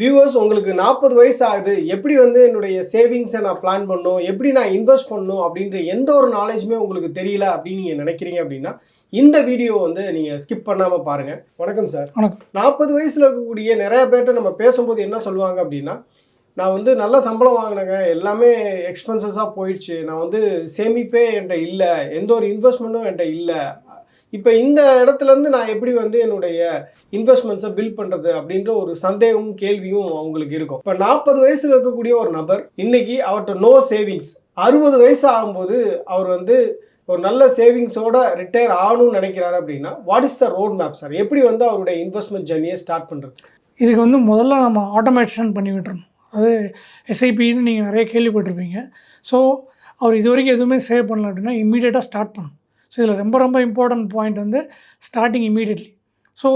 Viewers உங்களுக்கு நாற்பது வயசு ஆகுது எப்படி வந்து என்னுடைய சேவிங்ஸை நான் பிளான் பண்ணணும்? எப்படி நான் இன்வெஸ்ட் பண்ணணும்? அப்படின்ற எந்த ஒரு நாலேஜுமே உங்களுக்கு தெரியல அப்படின்னு நீங்கள் நினைக்கிறீங்க அப்படின்னா இந்த வீடியோ வந்து நீங்கள் ஸ்கிப் பண்ணாமல் பாருங்கள் வணக்கம் சார் வணக்கம். நாற்பது வயசில் இருக்கக்கூடிய நிறைய பேர்ட்ட நம்ம பேசும்போது என்ன சொல்லுவாங்க அப்படின்னா நான் வந்து நல்ல சம்பளம் வாங்கினேங்க. எல்லாமே எக்ஸ்பென்சஸாக போயிடுச்சு. நான் வந்து சேமிப்பே என்கிட்ட இல்லை. எந்த ஒரு இன்வெஸ்ட்மெண்ட்டும் என்கிட்ட இல்லை. இப்போ இந்த இடத்துலேருந்து நான் எப்படி வந்து என்னுடைய இன்வெஸ்ட்மெண்ட்ஸை பில்ட் பண்ணுறது அப்படின்ற ஒரு சந்தேகமும் கேள்வியும் அவங்களுக்கு இருக்கும். இப்போ நாற்பது வயசில் இருக்கக்கூடிய ஒரு நபர் இன்னைக்கு அவர்கிட்ட நோ சேவிங்ஸ் அறுபது வயசு ஆகும்போது அவர் வந்து ஒரு நல்ல சேவிங்ஸோட ரிட்டையர் ஆகணும்னு நினைக்கிறாரு அப்படின்னா what is the road map sir எப்படி வந்து அவருடைய இன்வெஸ்ட்மெண்ட் ஜர்னியை ஸ்டார்ட் பண்ணுறது இதுக்கு வந்து முதல்ல நம்ம ஆட்டோமேஷன் பண்ணி விட்டுறணும். அது எஸ்ஐபின்னு நீங்கள் நிறைய கேள்விப்பட்டிருப்பீங்க. ஸோ அவர் இது வரைக்கும் எதுவுமே சேவ் பண்ணல அப்படின்னா இம்மீடியட்டாக ஸ்டார்ட் பண்ணணும். ஸோ இதில் ரொம்ப ரொம்ப இம்பார்ட்டன்ட் பாயிண்ட் வந்து ஸ்டார்டிங் இமீடியட்லி ஸோ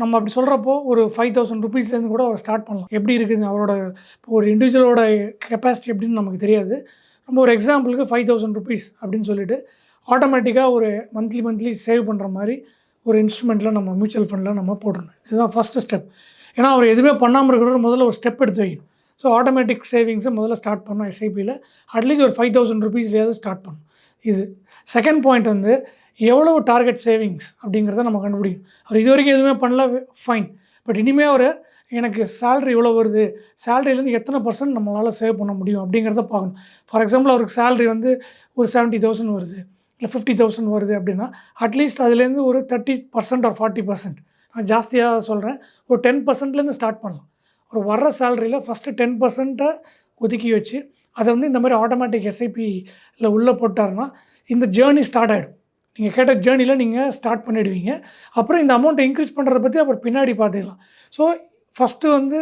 நம்ம அப்படி சொல்கிறப்போ ஒரு ஃபைவ் தௌசண்ட் ருபீஸ்லேருந்து கூட அவர் ஸ்டார்ட் பண்ணலாம். எப்படி இருக்குது அவரோட இப்போ ஒரு இண்டிவிஜுவலோட கெப்பாசிட்டி எப்படின்னு நமக்கு தெரியாது. நம்ம ஒரு எக்ஸாம்பிளுக்கு ஃபைவ் தௌசண்ட் ருபீஸ் அப்படின்னு சொல்லிட்டு ஆட்டோமேட்டிக்காக ஒரு மந்த்லி மந்த்லி சேவ் பண்ணுற மாதிரி ஒரு இன்ஸ்ட்ருமெண்ட்டில் நம்ம மியூச்சுவல் ஃபண்டில் நம்ம போட்டுருணும் இதுதான் ஃபஸ்ட்டு ஸ்டெப் ஏன்னா அவர் எதுவுமே பண்ணாமல் இருக்கிறவர் முதல்ல ஒரு ஸ்டெப் எடுத்து வைக்கணும். ஸோ ஆட்டோமேட்டிக் சேவிங்ஸை முதல்ல ஸ்டார்ட் பண்ணணும் எஸ்ஐபியில் அட்லீஸ்ட் ஒரு ஃபைவ் தௌசண்ட் ருபீஸ்லேயாவது ஸ்டார்ட் பண்ணணும். இது. செகண்ட் பாயிண்ட் வந்து எவ்வளவு டார்கெட் சேவிங்ஸ் அப்படிங்கிறத நம்ம கண்டுபிடிக்கணும். அவர் இது வரைக்கும் எதுவுமே பண்ணல ஃபைன் பட் இனிமேல் அவர் எனக்கு சேல்ரி இவ்வளோ வருது சேலரியிலேருந்து எத்தனை பர்சன்ட் நம்மளால் சேவ் பண்ண முடியும் அப்படிங்கிறத பார்க்கணும். ஃபார் எக்ஸாம்பிள் அவருக்கு சேலரி வந்து ஒரு செவன்ட்டி தௌசண்ட் வருது இல்லை ஃபிஃப்டி தௌசண்ட் வருது அப்படின்னா அட்லீஸ்ட் அதுலேருந்து ஒரு thirty percent or forty percent நான் ஜாஸ்தியாக சொல்கிறேன் ஒரு டென் பர்சன்ட்லேருந்து ஸ்டார்ட் பண்ணலாம். ஒரு வர்ற சேலரியில் ஃபஸ்ட்டு டென் பர்சன்ட்டை ஒதுக்கி வச்சு அதை வந்து இந்த மாதிரி ஆட்டோமேட்டிக் எஸ்ஐபியில் உள்ளே போட்டாருன்னா இந்த ஜேர்னி ஸ்டார்ட் ஆகிடும் நீங்கள் கேட்ட ஜேர்னியில் நீங்கள் ஸ்டார்ட் பண்ணிடுவீங்க. அப்புறம் இந்த அமௌண்ட்டை இன்க்ரீஸ் பண்ணுறத பற்றி அப்புறம் பின்னாடி பார்த்துக்கலாம். ஸோ ஃபஸ்ட்டு வந்து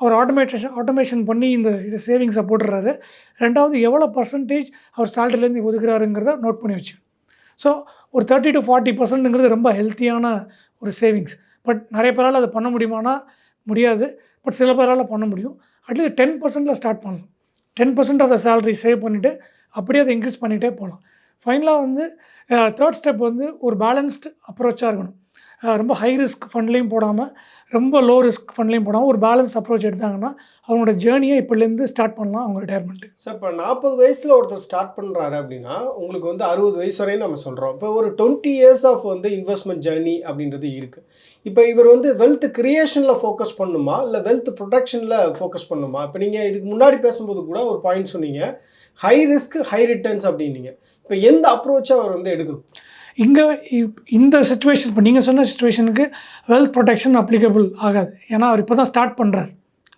அவர் ஆட்டோமேட்டேஷன் ஆட்டோமேஷன் பண்ணி இந்த இது சேவிங்ஸை போட்டுடுறாரு. ரெண்டாவது எவ்வளோ பர்சன்டேஜ் அவர் சேலரிலேருந்து ஒதுக்குறாருங்கிறத நோட் பண்ணி வச்சு ஸோ ஒரு தேர்ட்டி டு ஃபார்ட்டி பர்சன்ட்டுங்கிறது ரொம்ப ஹெல்த்தியான ஒரு சேவிங்ஸ் பட் நிறைய பேரால் அதை பண்ண முடியுமானா முடியாது. பட் சில பேரால் பண்ண முடியும். அட்லீஸ்ட் டென் பர்சன்ட்டில் ஸ்டார்ட் பண்ணலாம். Ten percent of salary save பண்ணிவிட்டு அப்படியே அதை இன்க்ரீஸ் பண்ணிகிட்டே போகலாம். ஃபைனலாக வந்து தேர்ட் ஸ்டெப் வந்து ஒரு பேலன்ஸ்டு அப்ரோச்சாக இருக்கணும். ரொம்ப ஹை ரிஸ்க் ஃபண்ட்லேயும் போடாமல் ரொம்ப லோ ரிஸ்க் ஃபண்ட்லேயும் போடாமல் ஒரு பேலன்ஸ் அப்ரோச் எடுத்தாங்கன்னா அவங்களோட ஜேர்னியை இப்போலேருந்து ஸ்டார்ட் பண்ணலாம் அவங்க ரிட்டையர்மெண்ட்டு சார் இப்போ நாற்பது வயசில் ஒருத்தர் ஸ்டார்ட் பண்ணுறாரு அப்படின்னா உங்களுக்கு வந்து அறுபது வயசு வரையும் நம்ம சொல்கிறோம் இப்போ ஒரு டுவெண்ட்டி இயர்ஸ் ஆஃப் வந்து இன்வெஸ்ட்மெண்ட் ஜர்னி அப்படின்றது இருக்குது இப்போ இவர் வந்து வெல்த் கிரியேஷனில் ஃபோக்கஸ் பண்ணுமா? இல்லை வெல்த் ப்ரொடக்ஷனில் ஃபோக்கஸ் பண்ணுமா? இப்போ நீங்கள் இதுக்கு முன்னாடி பேசும்போது கூட ஒரு பாயிண்ட் சொன்னீங்க. ஹை ரிஸ்க் ஹை ரிட்டர்ன்ஸ் அப்படின்னீங்க. இப்போ எந்த அப்ரோச்சை அவர் வந்து எடுக்கணும்? இங்கே இந்த சுச்சுவேஷன் இப்போ நீங்கள் சொன்ன சுச்சுவேஷனுக்கு வெல்த் ப்ரொடெக்ஷன் அப்ளிகபிள் ஆகாது. ஏன்னா அவர் இப்போ தான் ஸ்டார்ட் பண்ணுறாரு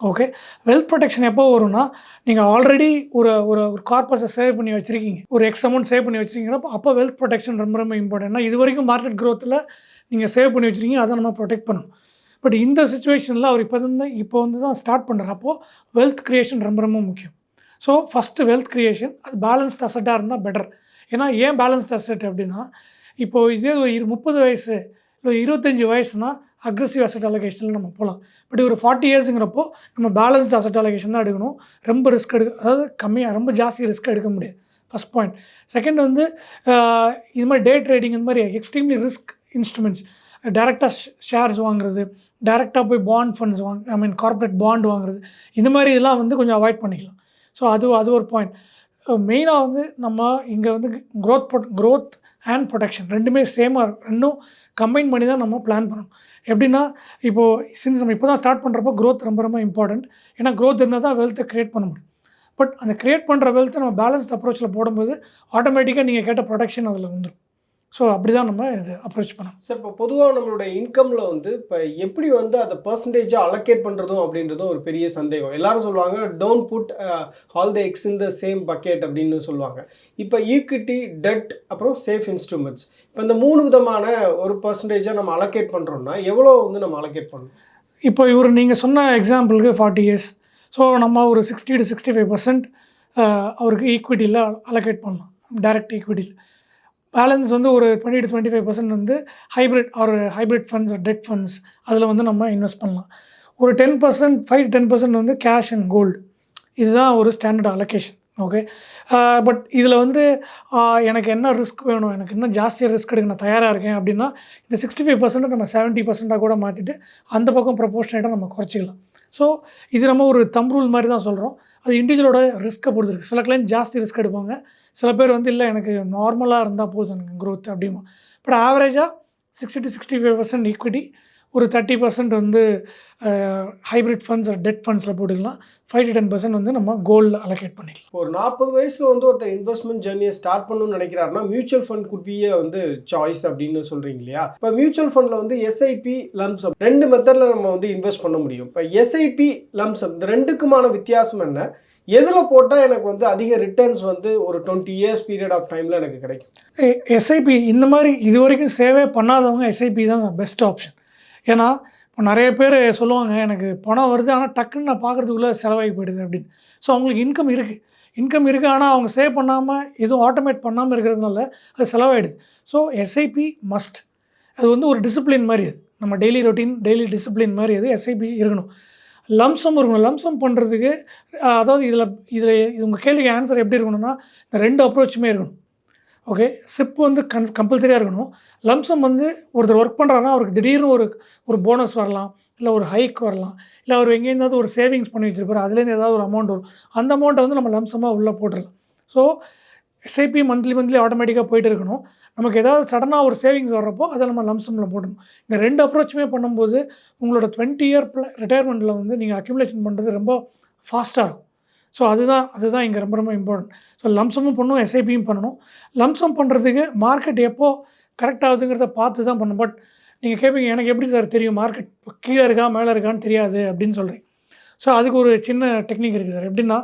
ஓகே வெல்த் ப்ரொடெக்ஷன் எப்போ வரும்னா நீங்கள் ஆல்ரெடி ஒரு ஒரு ஒரு கார்பஸை சேவ் பண்ணி வச்சுருக்கீங்க. ஒரு எக்ஸ் அமௌண்ட் சேவ் பண்ணி வச்சுருக்கீங்கன்னா அப்போ வெல்த் ப்ரொடெக்ஷன் ரொம்ப ரொம்ப இம்பார்ட்டன்ட் இது வரைக்கும் மார்க்கெட் க்ரோத்தில் நீங்கள் சேவ் பண்ணி வச்சுருக்கீங்க அதை நம்ம ப்ரொடெக்ட் பண்ணணும். பட் இந்த சுச்சுவேஷனில் அவர் இப்போ வந்து இப்போ வந்து தான் ஸ்டார்ட் பண்ணுறாரு அப்போது வெல்த் க்ரியேஷன் ரொம்ப ரொம்ப முக்கியம். ஸோ ஃபஸ்ட்டு வெல்த் க்ரியேஷன் அது பேலன்ஸ்ட் அசட்டாக இருந்தால் பெட்டர் ஏன்னா ஏன் பேலன்ஸ்ட் அசட் அப்படின்னா இப்போது இதே ஒரு இரு முப்பது வயசு இல்லை இருபத்தஞ்சி வயசுனா அக்ரஸிவ் அசட் அலோகேஷனில் நம்ம போகலாம் பட் ஒரு ஃபார்ட்டி இயர்ஸுங்கிறப்போ நம்ம பேலன்ஸ்ட் அசட் அலோகேஷன் தான் எடுக்கணும். ரொம்ப ரிஸ்க் எடுக்க அதாவது கம்மியாக ரொம்ப ஜாஸ்தி ரிஸ்க் எடுக்க முடியாது. ஃபஸ்ட் பாயிண்ட் செகண்ட் வந்து இது மாதிரி டே ட்ரேடிங் இந்த மாதிரி எக்ஸ்ட்ரீம்லி ரிஸ்க் இன்ஸ்ட்ருமெண்ட்ஸ் டேரெக்டாக ஷேர்ஸ் வாங்குறது டேரெக்டாக போய் பாண்ட் ஃபண்ட்ஸ் வாங்க ஐ மீன் கார்ப்பரேட் பாண்ட் வாங்குறது இந்த மாதிரி இதெல்லாம் வந்து கொஞ்சம் அவாய்ட் பண்ணிக்கலாம். ஸோ அது அது ஒரு பாயிண்ட் மெயினாக வந்து நம்ம இங்கே வந்து க்ரோத் க்ரோத் அண்ட் ப்ரொடெக்ஷன் ரெண்டுமே சேமாக இருக்கும். ரெண்டும் கம்பைன் பண்ணி தான் நம்ம பிளான் பண்ணணும். எப்படின்னா இப்போது சின்ஸ் நம்ம இப்போ தான் ஸ்டார்ட் பண்ணுறப்போ க்ரோத் ரொம்ப ரொம்ப இம்பார்ட்டண்ட் ஏன்னா க்ரோத் இருந்தால் தான் வெல்த்தை க்ரியேட் பண்ண முடியும். பட் அந்த க்ரியேட் பண்ணுற வெல்த்தை நம்ம பேலன்ஸ்ட் அப்ரோச்சில் போடும்போது ஆட்டோமேட்டிக்காக நீங்கள் கேட்ட ப்ரொடெக்ஷன் அதில் வந்துடும் ஸோ அப்படி தான் நம்ம இது அப்ரோச் பண்ணணும். சார் இப்போ பொதுவாக நம்மளுடைய இன்கமில் வந்து இப்போ எப்படி வந்து அதை பர்சன்டேஜாக அலோகேட் பண்ணுறதும் அப்படின்றதும் ஒரு பெரிய சந்தேகம். எல்லாரும் சொல்லுவாங்க don't put all the eggs in the same bucket அப்படின்னு சொல்லுவாங்க. இப்போ ஈக்விட்டி டெட் அப்புறம் சேஃப் இன்ஸ்ட்ருமெண்ட்ஸ் இப்போ இந்த மூணு விதமான ஒரு பர்சன்டேஜாக நம்ம அலோகேட் பண்ணுறோம்னா எவ்வளோ வந்து நம்ம அலோகேட் பண்ணணும்? இப்போ இவர் நீங்கள் சொன்ன எக்ஸாம்பிளுக்கு ஃபார்ட்டி இயர்ஸ் ஸோ நம்ம ஒரு sixty to sixty five percent அவருக்கு ஈக்விட்டியில் அலோகேட் பண்ணலாம். டைரக்ட் ஈக்விட்டியில் பேலன்ஸ் வந்து ஒரு twenty to twenty five percent வந்து hybrid or hybrid funds debt funds அதில் வந்து நம்ம இன்வெஸ்ட் பண்ணலாம். ஒரு ten percent five ten percent வந்து கேஷ் அண்ட் கோல்டு இதுதான் ஒரு ஸ்டாண்டர்ட் அலோகேஷன் ஓகே பட் இதில் வந்து எனக்கு என்ன ரிஸ்க் வேணும்? எனக்கு இன்னும் ஜாஸ்தியாக ரிஸ்க் எடுக்க நான் தயாராக இருக்கேன் அப்படின்னா இந்த சிக்ஸ்டி ஃபைவ் பர்சன்ட் நம்ம செவன்ட்டி பர்சண்ட்டாக கூட மாற்றிட்டு அந்த பக்கம் ப்ரொபோஷனேட்டாக நம்ம குறைச்சிக்கலாம். ஸோ இது நம்ம ஒரு தம் ரூல் மாதிரி தான் சொல்கிறோம் அது இண்டிவிஜுவலோட ரிஸ்க்கை பொறுத்திருக்கு. சில கிளைண்ட் ஜாஸ்தி ரிஸ்க் எடுப்பாங்க. சில பேர் வந்து இல்லை எனக்கு நார்மலாக இருந்தால் போதும் எனக்கு க்ரோத் அப்படிமா பட் ஆவரேஜாக sixty to sixty five percent equity ஒரு தேர்ட்டி பர்சன்ட் வந்து ஹைப்ரிட் ஃபண்ட்ஸ் டெட் ஃபண்ட்ஸில் போட்டுக்கலாம். ஃபைவ் டு டென் பர்சன்ட் வந்து நம்ம கோல்டில் அலோகேட் பண்ணிக்கலாம். ஒரு நாற்பது வயசுல வந்து ஒருத்தர் இன்வெஸ்ட்மெண்ட் ஜர்னியை ஸ்டார்ட் பண்ணணும்னு நினைக்கிறாருன்னா மியூச்சுவல் ஃபண்ட் குட்பியே வந்து சாய்ஸ் அப்படின்னு சொல்றீங்க இல்லையா? இப்போ மியூச்சுவல் ஃபண்ட்ல வந்து எஸ்ஐபி லம்சம் ரெண்டு மெத்தட்ல நம்ம வந்து இன்வெஸ்ட் பண்ண முடியும். இப்போ எஸ்ஐபி லம்சம் இந்த ரெண்டுக்குமான வித்தியாசம் என்ன? எதில் போட்டால் எனக்கு வந்து அதிக ரிட்டர்ன்ஸ் வந்து ஒரு டுவெண்ட்டி இயர்ஸ் பீரியட் ஆஃப் டைமில் எனக்கு கிடைக்கும்? எஸ்ஐபி இந்த மாதிரி இது வரைக்கும் சேவே பண்ணாதவங்க எஸ்ஐபி தான் பெஸ்ட் ஆப்ஷன் ஏன்னா இப்போ நிறைய பேர் சொல்லுவாங்க எனக்கு பணம் வருது ஆனால் டக்குன்னு நான் பார்க்குறதுக்குள்ளே செலவாகி போயிடுது அப்படின்னு. ஸோ அவங்களுக்கு இன்கம் இருக்குது இன்கம் இருக்குது ஆனால் அவங்க சேவ் பண்ணாமல் எதுவும் ஆட்டோமேட் பண்ணாமல் இருக்கிறதுனால அது செலவாயிடுது. ஸோ எஸ்ஐபி மஸ்ட் அது வந்து ஒரு டிசிப்ளின் மாதிரி அது. நம்ம டெய்லி ரொட்டீன் டெய்லி டிசிப்ளின் மாதிரி அது எஸ்ஐபி இருக்கணும். லம்சம் இருக்கணும். லம்சம் பண்ணுறதுக்கு அதாவது இதில் இதில் இது உங்கள் கேள்விக்கு ஆன்சர் எப்படி இருக்கணும்னா இந்த ரெண்டு அப்ரோச்சுமே இருக்கணும். ஓகே சிப் வந்து கன் கம்பல்சரியாக இருக்கணும். லம்சம் வந்து ஒருத்தர் ஒர்க் பண்ணுறாருன்னா அவருக்கு திடீர்னு ஒரு ஒரு போனஸ் வரலாம். இல்லை ஒரு ஹைக் வரலாம். இல்லை அவர் எங்கேயிருந்தாவது ஒரு சேவிங்ஸ் பண்ணி வச்சிருப்பாரு. அதுலேருந்து ஏதாவது ஒரு அமௌண்ட் வரும். அந்த அமௌண்ட்டை வந்து நம்ம லம்சமாக உள்ளே போட்டுடலாம் ஸோ எஸ்ஐபி மந்த்லி மந்த்லி ஆட்டோமேட்டிக்காக போயிட்டு இருக்கணும். நமக்கு ஏதாவது சடனாக ஒரு சேவிங்ஸ் வர்றப்போ அதை நம்ம லம்சமில் போடணும் இந்த ரெண்டு அப்ரோச்சுமே பண்ணும்போது உங்களோட டுவெண்ட்டி இயர் ரிட்டையர்மெண்ட்டில் வந்து நீங்கள் அக்யூமுலேஷன் பண்ணுறது ரொம்ப ஃபாஸ்ட்டாக இருக்கும். ஸோ அதுதான் அதுதான் இங்கே ரொம்ப ரொம்ப இம்பார்ட்டன்ட் ஸோ லம்சமும் பண்ணணும் எஸ்ஐபியும் பண்ணணும். லம்சம் பண்ணுறதுக்கு மார்க்கெட் எப்போது கரெக்ட் ஆகுதுங்கிறத பார்த்து தான் பண்ணணும். பட் நீங்கள் கேட்பீங்க எனக்கு எப்படி சார் தெரியும்? மார்க்கெட் கீழே இருக்கா மேலே இருக்கான்னு தெரியாது அப்படின்னு சொல்கிறேன் ஸோ அதுக்கு ஒரு சின்ன டெக்னிக் இருக்குது சார் எப்படின்னா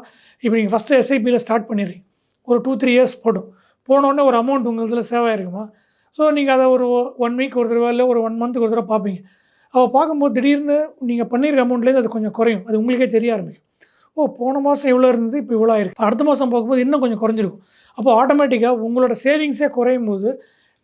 இப்போ நீங்கள் ஃபஸ்ட்டு எஸ்ஐபியில் ஸ்டார்ட் பண்ணிடுறீங்க. ஒரு டூ த்ரீ இயர்ஸ் போடும் போனோடனே ஒரு அமௌண்ட் உங்கள் இதில் சேவ் ஆகிருக்குமா ஸோ நீங்கள் அதை ஒரு ஒன் வீக் ஒரு தடவை இல்லை ஒரு ஒன் மந்த்துக்கு ஒரு தடவை பார்ப்பீங்க. அவள் பார்க்கும்போது திடீர்னு நீங்கள் பண்ணியிருக்க அமௌண்ட்லேருந்து அது கொஞ்சம் குறையும். அது உங்களுக்கே தெரிய ஆரம்பிக்கும். ஓ போன மாதம் இவ்வளோ இருந்தது இப்போ இவ்வளோ ஆயிருக்கு. அடுத்த மாதம் பார்க்கும்போது இன்னும் கொஞ்சம் குறைஞ்சிருக்கும். அப்போ ஆட்டோமேட்டிக்காக உங்களோட சேவிங்ஸே குறையும் போது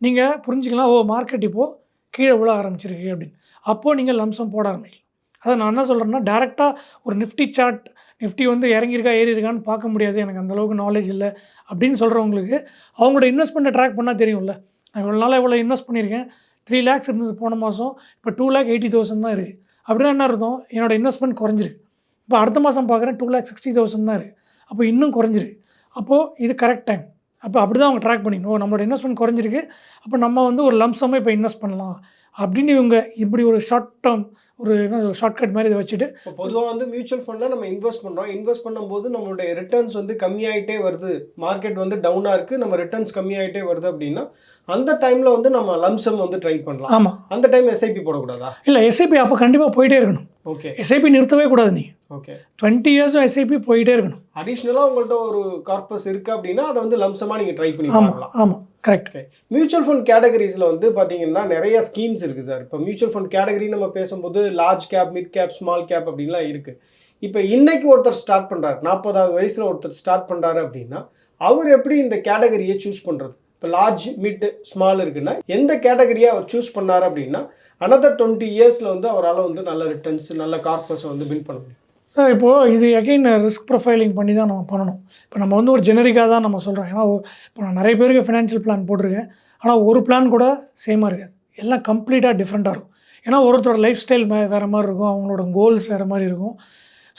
நீங்கள் புரிஞ்சுக்கலாம் ஓ மார்க்கெட் இப்போது கீழே விழ ஆரம்பிச்சிருக்கு அப்படின்னு. அப்போது நீங்கள் லம்சம் போட ஆரம்பிக்கலாம். அதை நான் என்ன சொல்கிறேன்னா டேரெக்டாக ஒரு நிஃப்டி சார்ட் நிஃப்டி வந்து இறங்கியிருக்கா ஏறி இருக்கான்னு பார்க்க முடியாது. எனக்கு அந்த அளவுக்கு நாலேஜ் இல்லை அப்படின்னு சொல்கிறவங்களுக்கு அவங்களோட இன்வெஸ்ட்மெண்ட்டை ட்ராக் பண்ணால் தெரியும்ல. நான் இவ்வளோ நாளாக இவ்வளோ இன்வெஸ்ட் பண்ணியிருக்கேன். த்ரீ லேக்ஸ் இருந்தது போன மாதம் இப்போ டூ லேக் எயிட்டி தௌசண்ட் தான் இருக்குது அப்படின்னா என்ன அர்த்தம்? என்னோட இன்வெஸ்ட்மெண்ட் குறைஞ்சிருக்கு. இப்போ அடுத்த மாதம் பார்க்குறேன் டூ லேக் சிக்ஸ்டி தௌசண்ட் தான் இருக்குது. அப்போ இன்னும் குறைஞ்சிரு அப்போது இது கரெக்ட் டைம் அப்போ அப்படி தான் அவங்க ட்ராக் பண்ணிக்கணும். ஓ, நம்மளோட இன்வெஸ்ட்மெண்ட் குறைஞ்சிருக்கு. அப்போ நம்ம வந்து ஒரு லம்சமாக இப்போ இன்வெஸ்ட் பண்ணலாம். அப்படின்னு இவங்க இப்படி ஒரு ஷார்ட் டேர்ம் ஒரு என்ன ஷார்ட்கட் மாதிரி இதை வச்சுட்டு இப்போ பொதுவாக வந்து மியூச்சுவல் ஃபண்டில் நம்ம இன்வெஸ்ட் பண்ணுறோம் இன்வெஸ்ட் பண்ணும்போது நம்மளுடைய ரிட்டர்ன்ஸ் வந்து கம்மியாயிட்டே வருது. மார்க்கெட் வந்து டவுனாக இருக்குது நம்ம ரிட்டர்ன்ஸ் கம்மியாயிட்டே வருது அப்படின்னா அந்த டைமில் வந்து நம்ம லம்சம் வந்து ட்ரை பண்ணலாம். ஆமாம் அந்த டைம் எஸ்ஐபி போடக்கூடாதா? இல்லை எஸ்ஐபி அப்போ கண்டிப்பாக போயிட்டே இருக்கணும். ஓகே எஸ்ஐபி நிறுத்தவே கூடாது நீ. ஓகே டுவெண்ட்டி இயர்ஸும் எஸ்ஐபி போயிட்டே இருக்கணும். அடிஷ்னலாக உங்கள்கிட்ட ஒரு கார்பஸ் இருக்குது அப்படின்னா அதை வந்து லம்சமாக நீங்கள் ட்ரை பண்ணி ஆமாம் ஆமாம் கரெக்ட் மியூச்சுவல் ஃபண்ட் கேட்டகரிஸில் வந்து பார்த்தீங்கன்னா நிறைய ஸ்கீம்ஸ் இருக்குது சார் இப்போ மியூச்சுவல் ஃபண்ட் கேட்டகரி நம்ம பேசும்போது large cap mid cap small cap அப்படின்லாம் இருக்குது இப்போ இன்னைக்கு ஒருத்தர் ஸ்டார்ட் பண்ணுறாரு நாற்பதாவது வயசில் ஒருத்தர் ஸ்டார்ட் பண்ணுறாரு அப்படின்னா அவர் எப்படி இந்த கேட்டகரியை சூஸ் பண்ணுறது இப்போ லார்ஜ் மிட் ஸ்மால் இருக்குன்னா எந்த கேட்டகரியை அவர் சூஸ் பண்ணார் அப்படின்னா அனதர் டுவெண்ட்டி இயர்ஸில் வந்து அவரால் வந்து நல்ல ரிட்டர்ன்ஸ் நல்ல கார்பஸை வந்து பில்ட் பண்ண முடியும். சார் இப்போது இது அகைன் ரிஸ்க் ப்ரொஃபைலிங் பண்ணி தான் நம்ம பண்ணணும். இப்போ நம்ம வந்து ஒரு ஜெனரிக்காக தான் நம்ம சொல்கிறோம் ஏன்னா இப்போ நான் நிறைய பேருக்கு ஃபினான்ஷியல் பிளான் போட்டிருக்கேன். ஆனால் ஒரு பிளான் கூட சேமாக இருக்காது. எல்லாம் கம்ப்ளீட்டாக டிஃப்ரெண்ட்டாக இருக்கும். ஏன்னா ஒருத்தரோட லைஃப் ஸ்டைல் மே வேறு மாதிரி இருக்கும். அவங்களோட கோல்ஸ் வேறு மாதிரி இருக்கும்.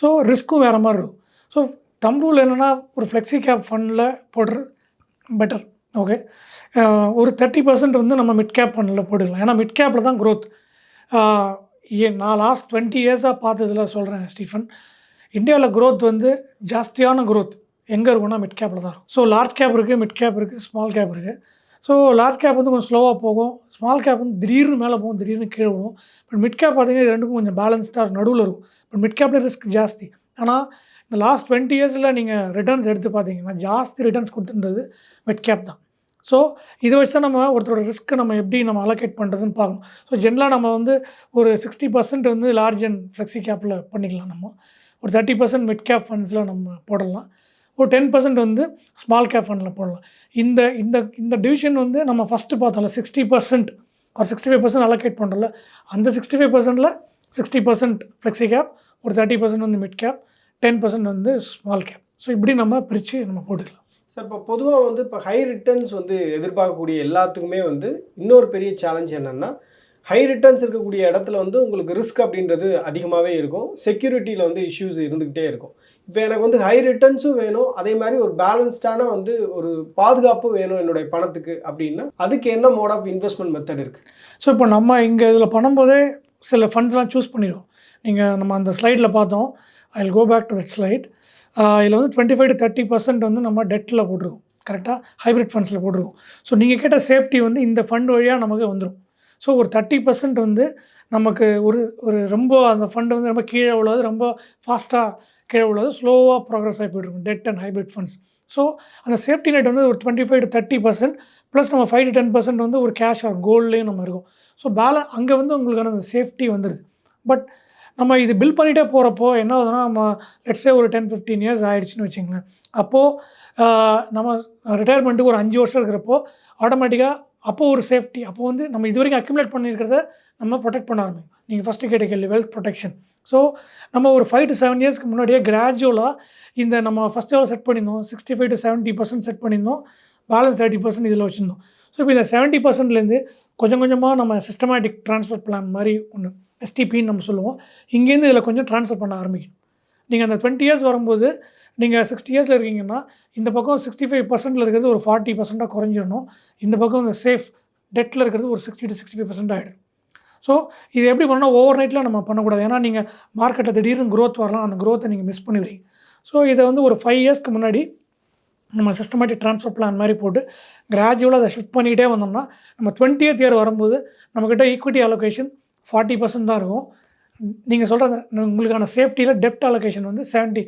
ஸோ ரிஸ்க்கும் வேறு மாதிரி இருக்கும். ஸோ தம்பூல் என்னென்னா ஒரு ஃப்ளெக்ஸி கேப் ஃபண்டில் போடுறது பெட்டர் ஓகே ஒரு தேர்ட்டி பர்சன்ட் வந்து நம்ம மிட் கேப் ஃபண்டில் போட்டுக்கலாம். ஏன்னா மிட் கேப்பில் தான் க்ரோத் ஏன் நான் லாஸ்ட் டுவெண்ட்டி இயர்ஸாக பார்த்ததில் சொல்கிறேன் ஸ்டீஃபன். இந்தியாவில் க்ரோத் வந்து ஜாஸ்தியான க்ரோத் எங்கே இருக்கும்னா மிட் கேப்பில் தான் இருக்கும். ஸோ லார்ஜ் கேப் இருக்குது மிட் கேப் இருக்குது ஸ்மால் கேப் இருக்குது ஸோ லார்ஜ் கேப் வந்து கொஞ்சம் ஸ்லோவாக போகும். ஸ்மால் கேப் வந்து திடீர்னு மேலே போகும் திடீர்னு கீழே விடும் பட் மிட் கேப் பார்த்தீங்கன்னா இது ரெண்டுக்கும் கொஞ்சம் பேலன்ஸ்டாக நடுவில் இருக்கும். பட் மிட் கேப்பில் ரிஸ்க் ஜாஸ்தி. ஆனால் இந்த லாஸ்ட் டுவெண்ட்டி இயர்ஸில் நீங்கள் ரிட்டர்ன்ஸ் எடுத்து பார்த்தீங்கன்னா ஜாஸ்தி ரிட்டர்ன்ஸ் கொடுத்துருந்தது மிட் கேப் தான். ஸோ இதை வச்சு தான் நம்ம ஒருத்தரோட ரிஸ்க்கை நம்ம எப்படி நம்ம அலோகேட் பண்ணுறதுன்னு பார்க்கணும். ஸோ ஜென்ரலாக நம்ம வந்து ஒரு சிக்ஸ்டி பர்சன்ட் வந்து லார்ஜ் அண்ட் ஃப்ளெக்ஸி கேப்பில் பண்ணிக்கலாம் நம்ம. ஒரு தேர்ட்டி பர்சன்ட் மிட் கேப் ஃபண்ட்ஸில் நம்ம போடலாம். ஒரு டென் பர்சன்ட் வந்து ஸ்மால் கேப் ஃபண்டில் போடலாம். இந்த இந்த இந்த டிவிஷன் வந்து நம்ம ஃபஸ்ட்டு பார்த்தோம்ல சிக்ஸ்டி பர்சன்ட் ஒரு சிக்ஸ்டி ஃபைவ் பர்சன்ட் அலோகேட் பண்ணுறோம்ல அந்த சிக்ஸ்டி ஃபைவ் பர்சன்ட்டில் சிக்ஸ்டி பர்சன்ட் ஃப்ளெக்ஸி கேப் ஒரு தேர்ட்டி பர்சன்ட் வந்து மிட் கேப் டென் பர்சன்ட் வந்து ஸ்மால் கேப் ஸோ இப்படி நம்ம பிரித்து நம்ம போட்டுக்கலாம். சார் இப்போ பொதுவாக வந்து இப்போ ஹை ரிட்டர்ன்ஸ் வந்து எதிர்பார்க்கக்கூடிய எல்லாத்துக்குமே வந்து இன்னொரு பெரிய சேலஞ்ச் என்னென்னா ஹை ரிட்டர்ன்ஸ் இருக்கக்கூடிய இடத்துல வந்து உங்களுக்கு ரிஸ்க் அப்படின்றது அதிகமாகவே இருக்கும். செக்யூரிட்டியில் வந்து இஷ்யூஸ் இருந்துக்கிட்டே இருக்கும். இப்போ எனக்கு வந்து ஹை ரிட்டர்ன்ஸும் வேணும். அதே மாதிரி ஒரு பேலன்ஸ்டான வந்து ஒரு பாதுகாப்பும் வேணும் என்னுடைய பணத்துக்கு அப்படின்னா அதுக்கு என்ன மோட் ஆஃப் இன்வெஸ்ட்மெண்ட் மெத்தட் இருக்குது ஸோ இப்போ நம்ம இங்கே இதில் பண்ணும்போதே சில ஃபண்ட்ஸ்லாம் சூஸ் பண்ணிடுவோம் நீங்கள் நம்ம அந்த ஸ்லைடில் பார்த்தோம். I will go back to that slide இதில் வந்து twenty five to thirty percent வந்து நம்ம டெட்டில் போட்டிருக்கோம். கரெக்டாக ஹைப்ரிட் ஃபண்ட்ஸில் போட்டிருக்கோம். ஸோ நீங்கள் கேட்ட சேஃப்டி வந்து இந்த ஃபண்ட் வழியாக நமக்கு வந்துடும் ஸோ ஒரு தேர்ட்டி பர்சன்ட் வந்து நமக்கு ஒரு ஒரு ரொம்ப அந்த ஃபண்டு வந்து ரொம்ப கீழே உள்ளது ரொம்ப ஃபாஸ்ட்டாக கீழே உள்ளது ஸ்லோவாக ப்ராக்ரஸ் ஆகி போயிட்டுருக்கும். Debt and hybrid funds so அந்த சேஃப்டி நெட் வந்து ஒரு twenty five to thirty percent plus நம்ம ஃபைவ் டு டென் பர்சன்ட் வந்து ஒரு கேஷ் ஆர் கோல்ட்லேயும் நம்ம இருக்கும். ஸோ பேல அங்கே வந்து உங்களுக்கான அந்த சேஃப்டி வந்துடுது பட் நம்ம இது பில் பண்ணிகிட்டே போகிறப்போ என்ன ஆகுதுன்னா நம்ம லெட்ஸே ஒரு டென் ஃபிஃப்டீன் இயர்ஸ் ஆகிடுச்சின்னு வச்சுங்களேன் அப்போது நம்ம ரிட்டையர்மெண்ட்டுக்கு ஒரு அஞ்சு வருஷம் இருக்கிறப்போ ஆட்டோமேட்டிக்காக அப்போது ஒரு சேஃப்டி அப்போ வந்து நம்ம இது வரைக்கும் அக்யூமுலேட் பண்ணியிருக்கிறத நம்ம ப்ரொடெக்ட் பண்ண ஆரம்பிக்கும். நீங்கள் ஃபஸ்ட்டு கேட்ட கேள்வி வெல்த் ப்ரொடெக்ஷன் ஸோ நம்ம ஒரு ஃபைவ் டு செவன் இயர்ஸ்க்கு முன்னாடியே கிராஜுவலாக இந்த நம்ம ஃபஸ்ட் எவ்வளோ செட் பண்ணியிருந்தோம். Sixty five to seventy percent set பண்ணியிருந்தோம். பேலன்ஸ் தேர்ட்டி பர்சன்ட் இதில் வச்சுருந்தோம். ஸோ இப்போ இந்த செவன்ட்டி பர்சன்ட்லேருந்து கொஞ்சம் கொஞ்சமாக நம்ம சிஸ்டமேட்டிக் ட்ரான்ஸ்ஃபர் பிளான் மாதிரி ஒன்று எஸ்டிபின்னு நம்ம சொல்லுவோம். இங்கேருந்து இதில் கொஞ்சம் ட்ரான்ஸ்ஃபர் பண்ண ஆரம்பிக்கும் நீங்கள் அந்த டுவெண்ட்டி இயர்ஸ் வரும்போது நீங்கள் சிக்ஸ்டி இயர்ஸில் இருக்கீங்கன்னா இந்த பக்கம் சிக்ஸ்டி ஃபைவ் பர்சன்ட்டில் இருக்கிறது ஒரு ஃபார்ட்டி பர்சன்ட்டாக குறைஞ்சிடணும். இந்த பக்கம் இந்த சேஃப் டெட்டில் இருக்கிறது ஒரு sixty to sixty five percent ஆகிடும் ஸோ இது எப்படி பண்ணால் ஓவர் நைட்டில் நம்ம பண்ணக்கூடாது. ஏன்னா நீங்கள் மார்க்கெட்டில் திடீர்னு க்ரோத் வரலாம். அந்த க்ரோத்தை நீங்கள் மிஸ் பண்ணிடுறீங்க ஸோ இதை வந்து ஒரு ஃபைவ் இயர்ஸ்க்கு முன்னாடி நம்ம சிஸ்டமேட்டிக் ட்ரான்ஸ்ஃபர் பிளான் மாதிரி போட்டு கிராஜுவலாக அதை ஷிஃப்ட் பண்ணிக்கிட்டே வந்தோம்னா நம்ம டுவெண்ட்டியத் இயர் வரும்போது நம்மக்கிட்ட ஈக்விட்டி அலோகேஷன் ஃபார்ட்டி பர்சன்ட் தான் இருக்கும். நீங்கள் சொல்கிற உங்களுக்கான சேஃப்டியில் டெப்ட் அலோகேஷன் வந்து செவன்ட்டி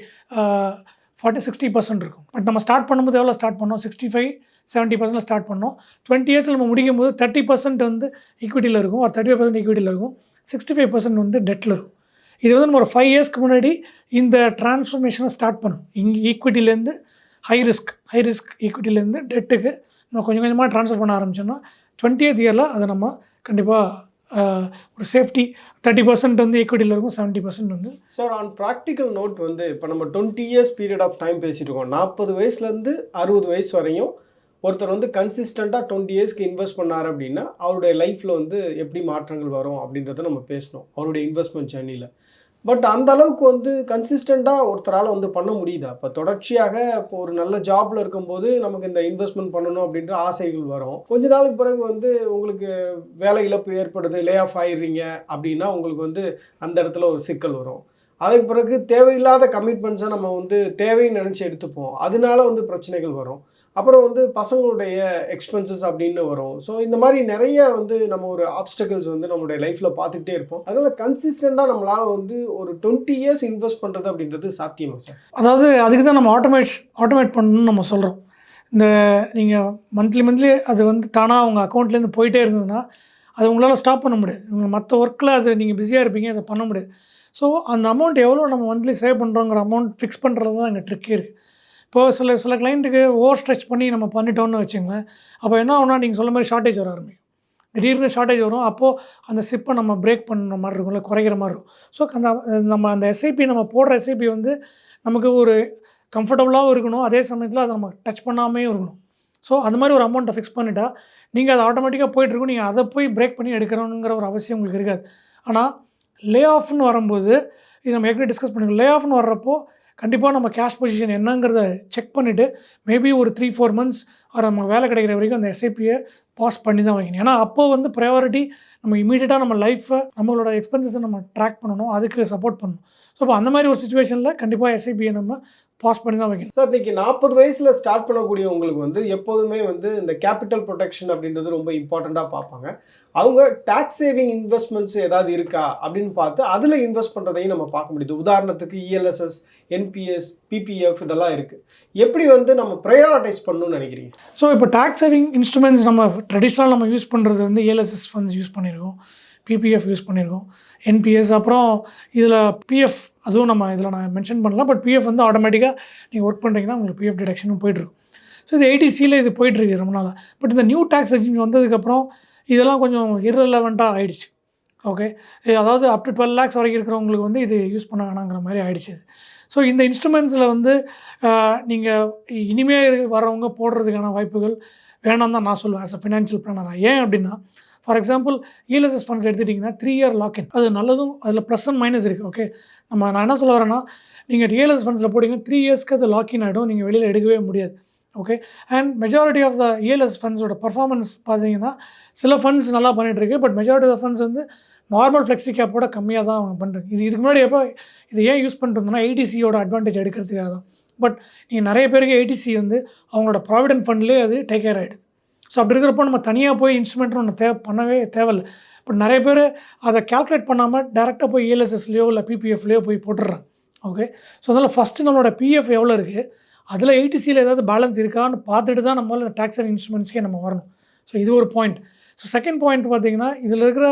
ஃபார்ட்டி சிக்ஸ்டி பர்சன்ட் இருக்கும். பட் நம்ம ஸ்டார்ட் பண்ணும்போது எவ்வளோ ஸ்டார்ட் பண்ணோம்? Sixty five seventy percent start பண்ணோம். டுவெண்ட்டி இயர்ஸில் நம்ம முடிக்கும் போது தேர்ட்டி பர்சன்ட் வந்து ஈக்விட்டியில் இருக்கும். ஒரு தேர்ட்டி ஃபைவ் பர்சன்ட் ஈக்விட்டியில் இருக்கும். சிக்ஸ்டி ஃபைவ் பர்சன்ட் வந்து டெட்டில் இருக்கும். இது வந்து நம்ம ஒரு ஃபைவ் இயர்ஸ்க்கு முன்னாடி இந்த டிரான்ஸ்ஃபர்மேஷனை ஸ்டார்ட் பண்ணும். இங்கே ஈக்விட்டிலேருந்து ஹை ரிஸ்க் ஹை ரிஸ்க் ஈக்விட்டிலேருந்து டெட்டுக்கு நம்ம கொஞ்சம் கொஞ்சமாக ட்ரான்ஸ்ஃபர் பண்ண ஆரம்பிச்சோம்னா டுவெண்ட்டி இயரில் அதை நம்ம கண்டிப்பாக ஒரு சேஃப்டி தேர்ட்டி பர்சன்ட் வந்து எக்விட்டியில் இருக்கும் செவன்ட்டி பர்சன்ட் வந்து. சார் ஆன் ப்ராக்டிக்கல் நோட் வந்து இப்போ நம்ம twenty years period of time பேசிட்டு இருக்கோம். நாற்பது வயசுலேருந்து அறுபது வயசு வரையும் ஒருத்தர் வந்து கன்சிஸ்டண்ட்டாக டுவெண்ட்டி இயர்ஸ்க்கு இன்வெஸ்ட் பண்ணார் அப்படின்னா அவருடைய லைஃப்பில் வந்து எப்படி மாற்றங்கள் வரும் அப்படின்றத நம்ம பேசணும். அவருடைய இன்வெஸ்ட்மெண்ட் ஜேர்னியில் பட் அந்த அளவுக்கு வந்து கன்சிஸ்டண்ட்டாக ஒருத்தரால் வந்து பண்ண முடியுதா. இப்போ தொடர்ச்சியாக இப்போ ஒரு நல்ல ஜாப்ல இருக்கும்போது நமக்கு இந்த இன்வெஸ்ட்மெண்ட் பண்ணணும் அப்படின்ற ஆசைகள் வரும். கொஞ்ச நாளுக்கு பிறகு வந்து உங்களுக்கு வேலை இழப்பு ஏற்படுது லே ஆஃப் ஆயிடுறீங்க அப்படின்னா உங்களுக்கு வந்து அந்த இடத்துல ஒரு சிக்கல் வரும். அதுக்கு பிறகு தேவையில்லாத கமிட்மெண்ட்ஸை நம்ம வந்து தேவைன்னு நினச்சி எடுத்துப்போம். அதனால வந்து பிரச்சனைகள் வரும். அப்புறம் வந்து பசங்களுடைய எக்ஸ்பென்சஸ் அப்படின்னு வரும். ஸோ இந்த மாதிரி நிறைய வந்து நம்ம ஒரு ஆப்ஸ்டக்கிள்ஸ் வந்து நம்மளுடைய லைஃப்பில் பார்த்துக்கிட்டே இருப்போம். அதனால் கன்சிஸ்டண்ட்டாக நம்மளால் வந்து ஒரு டுவெண்ட்டி இயர்ஸ் இன்வெஸ்ட் பண்ணுறது அப்படின்றது சாத்தியமா சார் அதாவது அதுக்கு தான் நம்ம ஆட்டோமேட் ஆட்டோமேட் பண்ணணும்னு நம்ம சொல்கிறோம் இந்த நீங்கள் மந்த்லி மந்த்லி அது வந்து தானாக அவங்க அக்கௌண்ட்லேருந்து போயிட்டே இருந்ததுன்னா அது உங்களால் ஸ்டாப் பண்ண முடியாது. உங்கள் மற்ற ஒர்க்கில் அது நீங்கள் பிஸியாக இருப்பீங்க அதை பண்ண முடியாது. ஸோ அந்த அமௌண்ட் எவ்வளோ நம்ம மந்த்லி சேவ் பண்ணுறோங்கிற அமௌண்ட் ஃபிக்ஸ் பண்ணுறது தான் எங்கள் ட்ரிக்கே இருக்குது இப்போ சில சில கிளைண்ட்டுக்கு ஓவர் ஸ்ட்ரெச் பண்ணி நம்ம பண்ணிட்டோம்னு வச்சுங்களேன் அப்போ என்ன ஆகுனா நீங்கள் சொல்ல மாதிரி ஷார்ட்டேஜ் வர ஆரம்பிக்கும். திடீர்னு ஷார்ட்டேஜ் வரும் அப்போது அந்த சிப்பை நம்ம பிரேக் பண்ணுற மாதிரி இருக்கும்ல குறைக்கிற மாதிரி இருக்கும். ஸோ அந்த நம்ம அந்த எஸ்ஐபி நம்ம போடுற எஸ்ஐபி வந்து நமக்கு ஒரு கம்ஃபர்டபுளாகவும் இருக்கணும் அதே சமயத்தில் அதை நம்ம டச் பண்ணாமே இருக்கணும். ஸோ அந்த மாதிரி ஒரு அமௌண்ட்டை ஃபிக்ஸ் பண்ணிட்டா நீங்கள் அது ஆட்டோமேட்டிக்காக போயிட்டுருக்கும் நீங்கள் அதை போய் பிரேக் பண்ணி எடுக்கணுங்கிற ஒரு அவசியம் உங்களுக்கு இருக்காது. ஆனால் லே ஆஃப்னு வரும்போது இது நம்ம ஏற்கனவே டிஸ்கஸ் பண்ணிருக்கோம் லே ஆஃப்னு வர்றப்போ கண்டிப்பாக நம்ம கேஷ் பொசிஷன் என்னங்கிறத செக் பண்ணிவிட்டு மேபி ஒரு த்ரீ ஃபோர் மந்த்ஸ் ஆர் நம்ம வேலை கிடைக்கிற வரைக்கும் அந்த எஸ்ஐபியை பாஸ் பண்ணி தான் வைக்கணும். ஏன்னா அப்போ வந்து ப்ரையாரிட்டி நம்ம இமீடியட்டாக நம்ம லைஃப்பை நம்மளோட எக்ஸ்பென்சஸை நம்ம ட்ராக் பண்ணணும் அதுக்கு சப்போர்ட் பண்ணணும். ஸோ அப்போ அந்த மாதிரி ஒரு சுச்சுவேஷனில் கண்டிப்பாக எஸ்ஐபியை நம்ம பாஸ் பண்ணி தான் வைக்கணும். சார் இன்னைக்கு நாற்பது வயசில் ஸ்டார்ட் பண்ணக்கூடிய உங்களுக்கு வந்து எப்போதுமே வந்து இந்த கேபிட்டல் ப்ரொடெக்ஷன் அப்படின்றது ரொம்ப இம்பார்ட்டண்ட்டாக பார்ப்பாங்க. அவங்க டேக்ஸ் சேவிங் இன்வெஸ்ட்மெண்ட்ஸ் ஏதாவது இருக்கா அப்படின்னு பார்த்து அதில் இன்வெஸ்ட் பண்ணுறதையும் நம்ம பார்க்க முடியுது. உதாரணத்துக்கு E இஎல்எஸ்எஸ் என்பிஎஸ் பிபிஎஃப் இதெல்லாம் இருக்குது எப்படி வந்து நம்ம ப்ரையாரிட்டைஸ் பண்ணணும்னு நினைக்கிறீங்க? ஸோ இப்போ டேக்ஸ் சேவிங் இன்ஸ்ட்ருமெண்ட்ஸ் நம்ம ட்ரெடிஷ்னலாக நம்ம யூஸ் பண்ணுறது வந்து ஏஎல்எஸ்எஸ் ஃபண்ட்ஸ் யூஸ் பண்ணியிருக்கோம் பிபிஎஃப் யூஸ் பண்ணியிருக்கோம் என்பிஎஸ் அப்புறம் இதில் பிஎஃப் அதுவும் நம்ம இதில் நான் மென்ஷன் பண்ணலாம் பட் பிஎஃப் வந்து ஆட்டோமேட்டிக்காக நீங்கள் ஒர்க் பண்ணுறீங்கன்னா உங்களுக்கு பிஎஃப் டிடக்ஷனும் போயிட்டுருக்கும். ஸோ இது எயிட்டிசியில் இது போயிட்டுருக்கு ரொம்ப நாளாக பட் இந்த நியூ டேக்ஸ் ரெஜிம் வந்ததுக்கப்புறம் இதெல்லாம் கொஞ்சம் irrelevant-ஆ ஓகே அதாவது அப் டு டுவெல் லேக்ஸ் வரைக்கும் இருக்கிறவங்களுக்கு வந்து இது யூஸ் பண்ண வேணாங்கிற மாதிரி ஆகிடுச்சு ஸோ இந்த இன்ஸ்ட்ருமெண்ட்ஸில் வந்து நீங்கள் இனிமே வரவங்க போடுறதுக்கான வாய்ப்புகள் வேணாம் தான் நான் சொல்லுவேன் ஆஸ் அ ஃபினான்ஷியல் பிளானராக ஏன் அப்படின்னா ஃபார் எக்ஸாம்பிள் இஎல்எஸ்எஸ் ஃபண்ட்ஸ் எடுத்துட்டிங்கன்னா த்ரீ இயர் லாக்இன் அது நல்லதும் அதில் ப்ளஸ் அண்ட் மைனஸ் இருக்குது ஓகே நம்ம நான் என்ன சொல்ல வரேன்னா நீங்கள் இஎல்எஸ் ஃபண்ட்ஸில் போட்டிங்கன்னா த்ரீ இயர்ஸ்க்கு அது லாக்இன் ஆகிடும் நீங்கள் வெளியில் எடுக்கவே முடியாது okay and majority of the ELSS ஃபண்ட்ஸோட performance பார்த்தீங்கன்னா சில ஃபண்ட்ஸ் நல்லா பண்ணிகிட்டு இருக்கு பட் மெஜாரிட்டி ஆஃப் ஃபண்ட்ஸ் வந்து நார்மல் ஃப்ளெக்ஸி கேப்போட கம்மியாக தான் அவங்க பண்ணுறாங்க இது இதுக்கு முன்னாடி எப்போ இது ஏன் யூஸ் பண்ணிட்டு ஐடிசியோட ஏடிசியோட அட்வான்டேஜ் எடுக்கிறதுக்காக தான். பட் நீங்கள் நிறைய பேருக்கு ஏடிசி வந்து அவங்களோட ப்ராவிடென்ட் ஃபண்ட்லேயே அது டேக் கேர் ஆகிடுது ஸோ அப்படி இருக்கிறப்போ நம்ம தனியாக போய் இன்ஸ்ட்ருமெண்ட் ஒன்று தேவை பண்ணவே தேவையில்லை. இப்போ நிறைய பேர் அதை கால்குலேட் பண்ணாமல் டேரெக்டாக போய் இஎல்எஸ்எஸ்லையோ இல்லை பிபிஎஃப்லையோ போய் போட்டுடுறாங்க. ஓகே ஸோ அதனால் ஃபஸ்ட்டு நம்மளோட பிஎஃப் எவ்வளோ இருக்குது அதில் எயிட்டிசியில் ஏதாவது பேலன்ஸ் இருக்கான்னு பார்த்துட்டு தான் நம்ம இந்த டேக்ஸ் அண்ட் இன்ஸ்ட்ருமெண்ட்ஸ்க்கே நம்ம வரணும். ஸோ இது ஒரு பாயிண்ட் ஸோ செகண்ட் பாயிண்ட் பார்த்தீங்கன்னா இதில் இருக்கிற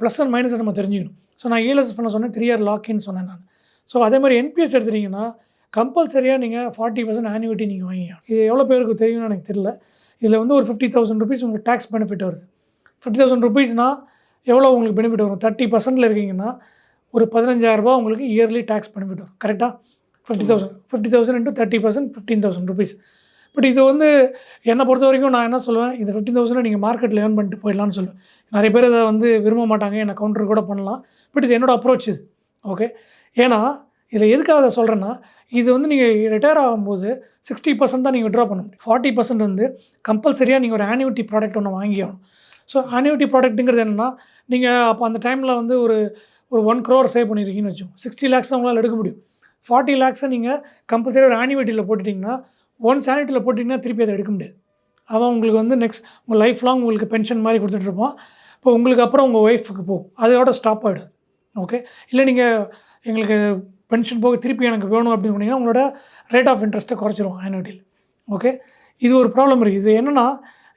ப்ளஸ் அண்ட் மைனஸை நம்ம தெரிஞ்சுக்கணும். ஸோ நான் இஎல்எஸ் பண்ண சொன்னேன் த்ரீ இயர் லாக்இன் சொன்னேன் நான். ஸோ அதே மாதிரி என்பிஎஸ் எடுத்துட்டிங்கன்னா கம்பல்சரியாக நீங்கள் ஃபார்ட்டி பர்சன்ட் ஆனிவிட்டி நீங்கள் வாங்கிங்க இது எவ்வளோ பேருக்கு தெரியும்னு எனக்கு தெரியல. இதில் வந்து ஒரு ஃபிஃப்டி தௌசண்ட் ருபீஸ் உங்களுக்கு டேக்ஸ் பெனிஃபிட் வருது. ஃபிஃப்டி தௌசண்ட் ருபீஸ்னால் எவ்வளோ உங்களுக்கு பெனிஃபிட் வரும்? தேர்ட்டி பர்சன்ட்டில் இருக்கீங்கன்னா ஒரு பதினஞ்சாயிரரூபா உங்களுக்கு இயர்லி டேக்ஸ் பெனிஃபிட் வரும். கரெக்டாக fifty thousand fifty thousand into thirty percent fifteen thousand rupees but இது வந்து என்னை பொறுத்த வரைக்கும் நான் என்ன சொல்லுவேன்? இந்த ஃபிஃப்டி தௌசண்ட் நீங்கள் மார்க்கெட்டில் ஏர்ன் பண்ணிட்டு போயிடலாம்னு சொல்லுவேன். நிறைய பேர் இதை வந்து விரும்ப மாட்டாங்க. என்னை கவுண்டர் கூட பண்ணலாம். பட் இது என்னோட அப்ரோச் இது. ஓகே ஏன்னா இதில் எதுக்காக அதை சொல்கிறேன்னா இது வந்து நீங்கள் ரிட்டையர் ஆகும்போது சிக்ஸ்டி பர்சன்ட் தான் நீங்கள் விட்ரா பண்ண முடியும் ஃபார்ட்டி பர்சன்ட் வந்து கம்பல்சரியாக நீங்கள் ஒரு ஆன்யூட்டி ப்ராடக்ட் ஒன்று வாங்கி ஆகணும் ஸோ ஆன்யூட்டி ப்ராடக்ட்டுங்கிறது என்னென்னா நீங்கள் அப்போ அந்த டைமில் வந்து ஒரு ஒரு ஒன் க்ரோர் சேவ் பண்ணியிருக்கீங்கன்னு வச்சோம் சிக்ஸ்டி லேக்ஸ் உங்களால் எடுக்க முடியும். ஃபார்ட்டி லேக்ஸை நீங்கள் கம்பல்சரி ஒரு ஆன்யூட்டியில் போட்டுட்டிங்கன்னா ஒன் சானிட்டியில் போட்டிங்கன்னா திருப்பி அதை எடுக்க முடியாது. அவன் உங்களுக்கு வந்து நெக்ஸ்ட் உங்கள் லைஃப் லாங் உங்களுக்கு பென்ஷன் மாதிரி கொடுத்துட்ருப்பான் இப்போ உங்களுக்கு அப்புறம் உங்கள் ஒய்ஃபுக்கு போகும். அதோட ஸ்டாப் ஆகிடும் ஓகே இல்லை நீங்கள் எங்களுக்கு பென்ஷன் போக திருப்பி எனக்கு வேணும் அப்படின்னு சொன்னீங்கன்னா உங்களோட ரேட் ஆஃப் இன்ட்ரெஸ்ட்டை குறைச்சிரும் ஆனுவிட்டியில் ஓகே இது ஒரு ப்ராப்ளம் இருக்குது இது என்னென்னா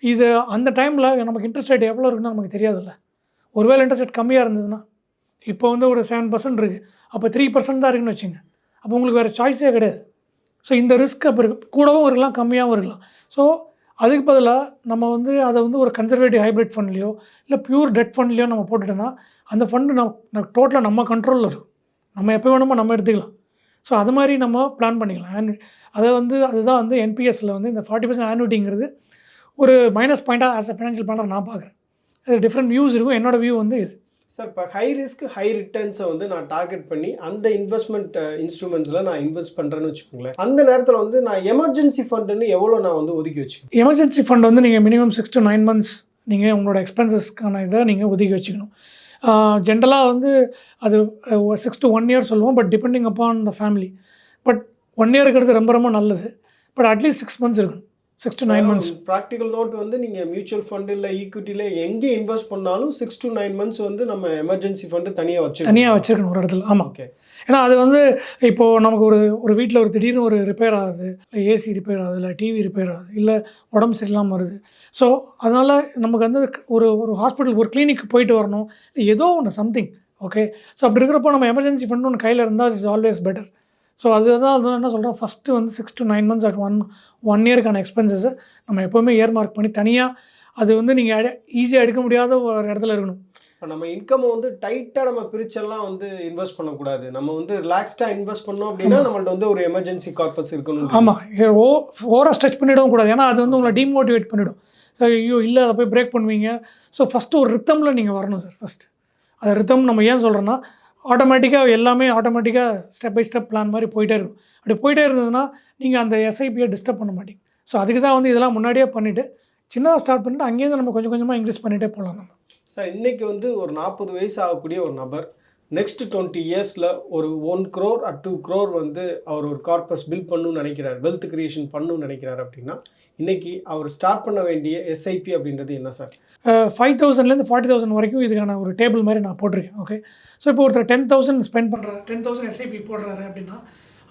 இது அந்த டைமில் நமக்கு இன்ட்ரெஸ்ட் ரேட் எவ்வளோ இருக்குன்னு நமக்கு தெரியாதுல்ல. ஒருவேளை இன்ட்ரெஸ்ட் ரேட் கம்மியாக இருந்ததுன்னா இப்போ வந்து ஒரு செவன் பர்சன்ட் இருக்குது அப்போ த்ரீ பர்சன்ட் தான் இருக்குன்னு வச்சுங்க. அப்போ உங்களுக்கு வேறு சாய்ஸே கிடையாது. ஸோ இந்த ரிஸ்க் அப்போ இருக்கு. கூடவும் இருக்கலாம் கம்மியாகவும் இருக்கலாம். ஸோ அதுக்கு பதிலாக நம்ம வந்து அதை வந்து ஒரு கன்சர்வேட்டிவ் ஹைப்ரிட் ஃபண்ட்லேயோ இல்லை பியூர் டெட் ஃபண்ட்லேயோ நம்ம போட்டுட்டோன்னா அந்த ஃபண்டு நம்ம டோட்டலாக நம்ம கண்ட்ரோலில் இருக்கும். நம்ம எப்போ வேணுமோ நம்ம எடுத்துக்கலாம். ஸோ அது மாதிரி நம்ம பிளான் பண்ணிக்கலாம். ஆனு அதை வந்து அதுதான் வந்து என்பிஎஸ்சில் வந்து இந்த ஃபார்ட்டி பர்சன்ட் ஆனுவிட்டிங்கிறது ஒரு மைனஸ் பாயிண்ட்டாக ஆஸ் அ ஃபினான்ஷியல் பிளானர் நான் பார்க்குறேன். அது டிஃப்ரெண்ட் வியூஸ் இருக்கும். என்னோட வியூ வந்து இது. சார் இப்போ ஹை ரிஸ்க் ஹை ரிட்டர்ன்ஸை வந்து நான் டார்கெட் பண்ணி அந்த இன்வெஸ்ட்மெண்ட் இன்ஸ்ட்ருமெண்ட்ஸில் நான் இன்வெஸ்ட் பண்ணுறேன்னு வச்சுக்கோங்களேன். அந்த நேரத்தில் வந்து நான் எமர்ஜென்சி ஃபண்டுன்னு எவ்வளோ நான் வந்து ஒதுக்கி வச்சுக்கணும்? எமர்ஜென்சி ஃபண்ட் வந்து நீங்கள் minimum six to nine months நீங்கள் உங்களோட எக்ஸ்பென்சஸ்க்கான இதை நீங்கள் ஒதுக்கி வச்சுக்கணும். ஜென்ரலாக வந்து அது சிக்ஸ் டு ஒன் இயர் சொல்லுவோம் but depending upon the family but one year இருக்கிறது ரொம்ப ரொம்ப நல்லது. But at least six months இருக்கணும். Six to nine months practical note வந்து நீங்கள் மியூச்சுவல் ஃபண்டு இல்லை ஈக்விட்டியில் எங்கே இன்வெஸ்ட் பண்ணாலும் சிக்ஸ் டு நைன் மந்த்ஸ் வந்து நம்ம எமர்ஜென்சி ஃபண்டு தனியாக வச்சு தனியாக வச்சுருக்கணும் ஒரு இடத்துல. ஆமாம் ஓகே ஏன்னா அது வந்து இப்போது நமக்கு ஒரு ஒரு வீட்டில் ஒரு திடீர்னு ஒரு ரிப்பேர் ஆகுது. இல்லை ஏசி ரிப்பேர் ஆகுது இல்லை டிவி ரிப்பேர் ஆகுது இல்லை உடம்பு சரியில்லாமல் வருது. ஸோ அதனால் நமக்கு வந்து ஒரு ஒரு ஹாஸ்பிட்டல் ஒரு கிளினிக் போயிட்டு வரணும். ஏதோ ஒன்று சம்திங் ஓகே ஸோ அப்படி இருக்கிறப்போ நம்ம எமர்ஜென்சி ஃபண்ட் ஒன்று கையில் இருந்தால் இட்ஸ் ஆல்வேஸ் பெட்டர் ஸோ அதுதான் அது என்ன சொல்கிறோம் ஃபஸ்ட்டு வந்து six to nine months at one one இயருக்கான எக்ஸ்பென்சஸை நம்ம எப்போவுமே இயர் மார்க் பண்ணி தனியாக அது வந்து நீங்கள் ஈஸியாக எடுக்க முடியாத ஒரு இடத்துல இருக்கணும். இப்போ நம்ம இன்கம் வந்து டைட்டாக நம்ம பிரிச்செல்லாம் வந்து இன்வெஸ்ட் பண்ணக்கூடாது. நம்ம வந்து ரிலாக்ஸ்டாக இன்வெஸ்ட் பண்ணோம் அப்படின்னா நம்மள்ட்ட வந்து ஒரு எமர்ஜென்சி கார்பஸ் இருக்கணும் ஆமாம் ஓ ஓவராக ஸ்ட்ரெச் பண்ணிடவும் கூடாது. ஏன்னா அது வந்து உங்களை டிமோட்டிவேட் பண்ணிவிடும் ஸோ ஐயோ இல்லை அதை போய் பிரேக் பண்ணுவீங்க. ஸோ ஃபஸ்ட்டு ஒரு ரித்தமில் நீங்கள் வரணும் சார் ஃபஸ்ட்டு அது ரித்தம் நம்ம ஏன் சொல்கிறோன்னா ஆட்டோமேட்டிக்காக எல்லாமே ஆட்டோமேட்டிக்காக ஸ்டெப் பை ஸ்டெப் பிளான் மாதிரி போயிட்டே இருக்கும். அப்படி போயிட்டே இருந்ததுன்னா நீங்கள் அந்த எஸ்ஐபியை டிஸ்டர்ப் பண்ண மாட்டீங்க. ஸோ அதுக்கு தான் வந்து இதெல்லாம் முன்னாடியே பண்ணிவிட்டு சின்னதாக ஸ்டார்ட் பண்ணிட்டு அங்கேருந்து நம்ம கொஞ்சம் கொஞ்சமாக இன்க்ரீஸ் பண்ணிகிட்டே போகலாம் நம்ம. சார் இன்றைக்கி வந்து ஒரு நாற்பது வயசு ஆகக்கூடிய ஒரு நபர் நெக்ஸ்ட் டுவெண்ட்டி இயர்ஸில் ஒரு one crore at two crore வந்து அவர் ஒரு கார்பஸ் பில்ட் பண்ணணும்னு நினைக்கிறார். வெல்த் கிரியேஷன் பண்ணணும்னு நினைக்கிறார் அப்படின்னா இன்னைக்கு அவர் ஸ்டார்ட் பண்ண வேண்டிய எஸ்ஐபி அப்படின்றது என்ன சார்? ஃபைவ் தௌசண்ட்லேருந்து ஃபார்ட்டி தௌசண்ட் வரைக்கும் இதுக்கான ஒரு டேபிள் மாதிரி நான் போட்டிருக்கேன் ஓகே ஸோ இப்போ ஒருத்தர் டென் தௌசண்ட் ஸ்பெண்ட் பண்ணுறாரு டென் தௌசண்ட் எஸ்ஐபி போடுறாரு அப்படின்னா